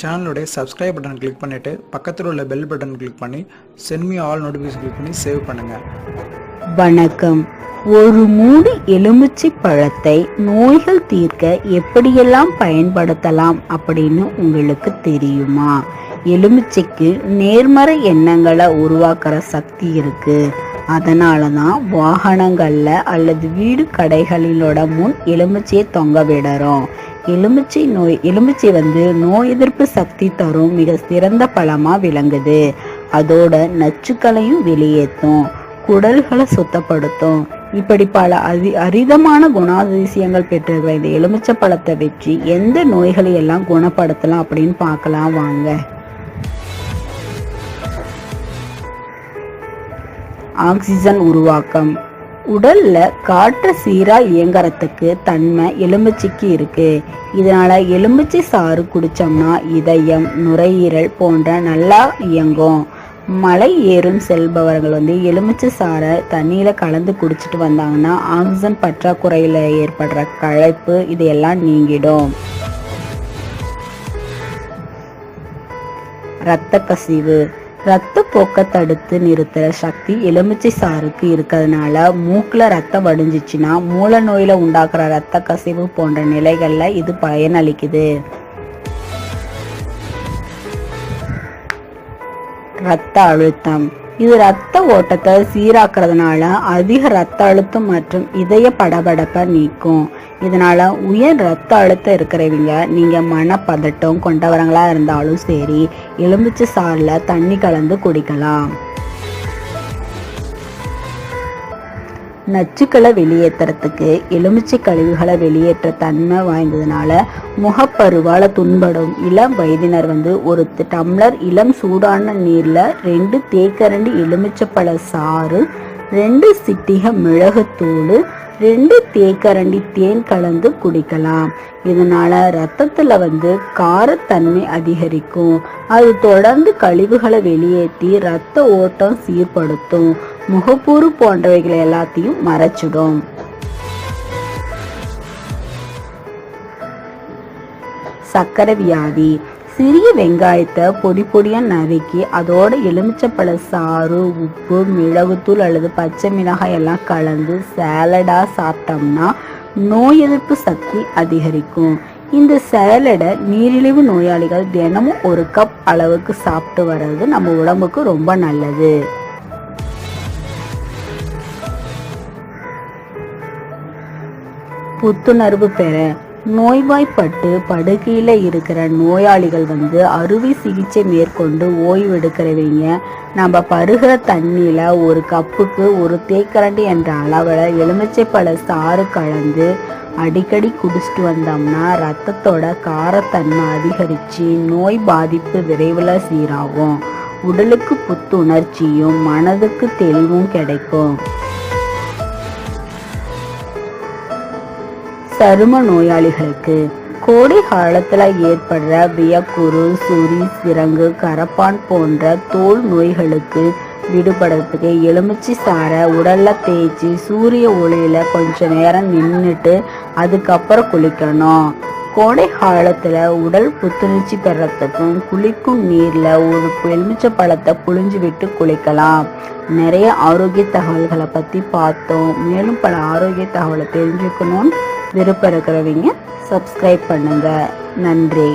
சேனலுடைய subscribe button click பண்ணிவிட்டு பக்கத்தில் உள்ள பெல் பட்டன் கிளிக் பண்ணி சென்மி ஆல் நோட்டிஃபிகேஷன் கிளிக் பண்ணி சேவ் பண்ணுங்கள் வணக்கம். ஒரு மூடு எலுமிச்சை பழத்தை நோய்கள் தீர்க்க எப்படியெல்லாம் பயன்படுத்தலாம் அப்படின்னு உங்களுக்கு தெரியுமா? எலுமிச்சைக்கு நேர்மறை எண்ணங்களை உருவாக்குற சக்தி இருக்கு. அதனால தான் வாகனங்களில் அல்லது வீடு கடைகளிலோட முன் எலுமிச்சையை தொங்க விடுறோம். எலுமிச்சை நோய் எலுமிச்சை வந்து நோய் எதிர்ப்பு சக்தி தரும் மிக சிறந்த பழமாக விளங்குது. அதோட நச்சுக்களையும் வெளியேற்றும் குடல்களை சுத்தப்படுத்தும். இப்படி பல அரி அரிதமான குணாதிசயங்கள் பெற்றிருக்கிற இந்த எலுமிச்சை பழத்தை வச்சு எந்த நோய்களை எல்லாம் குணப்படுத்தலாம் அப்படின்னு பார்க்கலாம் வாங்க. ஆக்சிஜன் உருவாக்கம். உடல்ல காற்று சீரா இயங்குறதுக்கு தன்மை எலுமிச்சைக்கு இருக்கு. இதனால எலுமிச்சை சாறு குடிச்சோம்னா இதயம் நுரையீரல் போன்ற நல்லா இயங்கும். மலை ஏறும் செல்பவர்கள் வந்து எலுமிச்சை சாறை தண்ணியில கலந்து குடிச்சிட்டு வந்தாங்கன்னா ஆக்சிஜன் பற்றாக்குறையில ஏற்படுற களைப்பு இதையெல்லாம் நீங்கிடும். இரத்த கசிவு ரத்த போக்க தடுத்து நிறுத்துற சக்தி எலுமிச்சை சாருக்கு இருக்கிறதுனால மூக்குல ரத்தம் வடிஞ்சிச்சுன்னா மூல நோயில உண்டாக்குற ரத்த கசிவு போன்ற நிலைகள்ல இது பயனளிக்குது. ரத்த அழுத்தம். இது ரத்த ஓட்டத்தை சீராக்குறதுனால அதிக ரத்த அழுத்தம் மற்றும் இதய படபடப்பை நீக்கும். இதனால உயர் ரத்த அழுத்தம் இருக்கிறவங்க நீங்க மனப்பதட்டம் கொண்டவங்களா இருந்தாலும் சரி எலுமிச்சை சாறில் தண்ணி கலந்து குடிக்கலாம். நச்சுக்களை வெளியேற்றுறதுக்கு எலுமிச்சை கழிவுகளை வெளியேற்ற தன்மை வாய்ந்ததுனால முகப்பருவால துன்படும். இளம் வயதினர் வந்து ஒரு டம்ளர் இளம் சூடான நீர்ல ரெண்டு தேக்கரண்டி எலுமிச்சப்பழ சாறு ரெண்டு சிட்டிகை மிளகுத்தூள் ரெண்டு தேக்கரண்டி தேன் கலந்து குடிக்கலாம். இதனால ரத்தத்துல வந்து காரத்தன்மை அதிகரிக்கும். அது தொடர்ந்து கழிவுகளை வெளியேற்றி ரத்த ஓட்டம் சீர்படுத்தும். முகப்பூறு போன்றவைகளை எல்லாத்தையும் மறைச்சிடும். சர்க்கரை வியாதி. சிறிய வெங்காயத்தை பொடி பொடியாக நறுக்கி அதோட எலுமிச்சப்பழ சாறு உப்பு மிளகுத்தூள் அல்லது பச்சை மிளகாய் எல்லாம் கலந்து சேலடாக சாப்பிட்டோம்னா நோய் எதிர்ப்பு சக்தி அதிகரிக்கும். இந்த சேலடை நீரிழிவு நோயாளிகள் தினமும் ஒரு கப் அளவுக்கு சாப்பிட்டு வர்றது நம்ம உடம்புக்கு ரொம்ப நல்லது. புத்துணர்வு பெற நோய்வாய்ப்பட்டு படுக்கையில் இருக்கிற நோயாளிகள் வந்து அறுவை சிகிச்சை மேற்கொண்டு ஓய்வு எடுக்கிறவங்க. நம்ம பருகிற தண்ணியில் ஒரு கப்புக்கு ஒரு தேக்கரண்டி என்ற அளவில் எலுமிச்சைப்பழ சாறு கலந்து அடிக்கடி குடிச்சிட்டு வந்தோம்னா ரத்தத்தோட காரத்தன்மை அதிகரித்து நோய் பாதிப்பு விரைவில் சீராகும். உடலுக்கு புத்துணர்ச்சியும் மனதுக்கு தெளிவும் கிடைக்கும். சரும நோயாளிகளுக்கு கோடை காலத்துல ஏற்படுற வியக்குறு சுரி சிரங்கு கரப்பான் போன்ற தோல் நோய்களுக்கு விடுபடுறதுக்கு எலுமிச்சை சாரை உடல்ல தேய்ச்சி சூரிய ஒளியில கொஞ்ச நேரம் நின்றுட்டு அதுக்கப்புறம் குளிக்கணும். கோடை காலத்துல உடல் புத்துணர்ச்சி பெறத்துக்கும் குளிக்கும் நீர்ல ஒரு எலுமிச்சை பழத்தை புழிஞ்சு விட்டு குளிக்கலாம். நிறைய ஆரோக்கிய தகவல்களை பத்தி பார்த்தோம். மேலும் பல ஆரோக்கிய தகவலை தெரிஞ்சுக்கணும்னு விருப்பம் இருக்கிறவங்க சப்ஸ்கிரைப் பண்ணுங்கள் நன்றி.